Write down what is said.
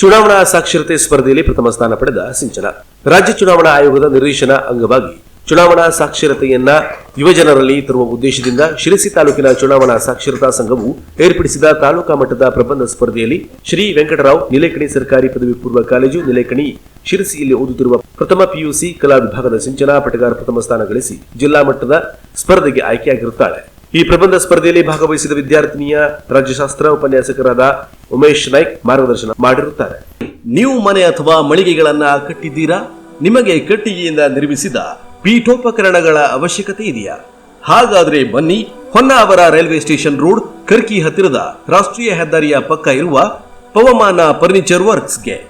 ಚುನಾವಣಾ ಸಾಕ್ಷರತೆ ಸ್ಪರ್ಧೆಯಲ್ಲಿ ಪ್ರಥಮ ಸ್ಥಾನ ಪಡೆದ ಸಿಂಚನ. ರಾಜ್ಯ ಚುನಾವಣಾ ಆಯೋಗದ ನಿರ್ದೇಶನ ಅಂಗವಾಗಿ ಚುನಾವಣಾ ಸಾಕ್ಷರತೆಯನ್ನ ಯುವಜನರಲ್ಲಿ ತರುವ ಉದ್ದೇಶದಿಂದ ಶಿರಸಿ ತಾಲೂಕಿನ ಚುನಾವಣಾ ಸಾಕ್ಷರತಾ ಸಂಘವು ಏರ್ಪಡಿಸಿದ ತಾಲೂಕಾ ಮಟ್ಟದ ಪ್ರಬಂಧ ಸ್ಪರ್ಧೆಯಲ್ಲಿ ಶ್ರೀ ವೆಂಕಟರಾವ್ ನಿಲೇಕಣಿ ಸರ್ಕಾರಿ ಪದವಿ ಪೂರ್ವ ಕಾಲೇಜು ನಿಲೇಕಣಿ ಶಿರಸಿಯಲ್ಲಿ ಓದುತ್ತಿರುವ ಪ್ರಥಮ ಪಿಯುಸಿ ಕಲಾ ವಿಭಾಗದ ಸಿಂಚನಾ ಪಟಗಾರ ಪ್ರಥಮ ಸ್ಥಾನ ಗಳಿಸಿ ಜಿಲ್ಲಾ ಮಟ್ಟದ ಸ್ಪರ್ಧೆಗೆ ಆಯ್ಕೆಯಾಗಿರುತ್ತಾಳೆ. ಈ ಪ್ರಬಂಧ ಸ್ಪರ್ಧೆಯಲ್ಲಿ ಭಾಗವಹಿಸಿದ ವಿದ್ಯಾರ್ಥಿನಿಯ ರಾಜ್ಯಶಾಸ್ತ್ರ ಉಪನ್ಯಾಸಕರಾದ ಉಮೇಶ್ ನಾಯ್ಕ್ ಮಾರ್ಗದರ್ಶನ ಮಾಡಿರುತ್ತಾರೆ. ನೀವು ಮನೆ ಅಥವಾ ಮಳಿಗೆಗಳನ್ನ ಕಟ್ಟಿದ್ದೀರಾ? ನಿಮಗೆ ಕಟ್ಟಿಗೆಯಿಂದ ನಿರ್ಮಿಸಿದ ಪೀಠೋಪಕರಣಗಳ ಅವಶ್ಯಕತೆ ಇದೆಯಾ? ಹಾಗಾದ್ರೆ ಬನ್ನಿ Honnavar railway station road, Karki ಹತ್ತಿರದ ರಾಷ್ಟ್ರೀಯ ಹೆದ್ದಾರಿಯ ಪಕ್ಕ ಇರುವ ಪವಮಾನ ಫರ್ನಿಚರ್ ವರ್ಕ್ಸ್ಗೆ.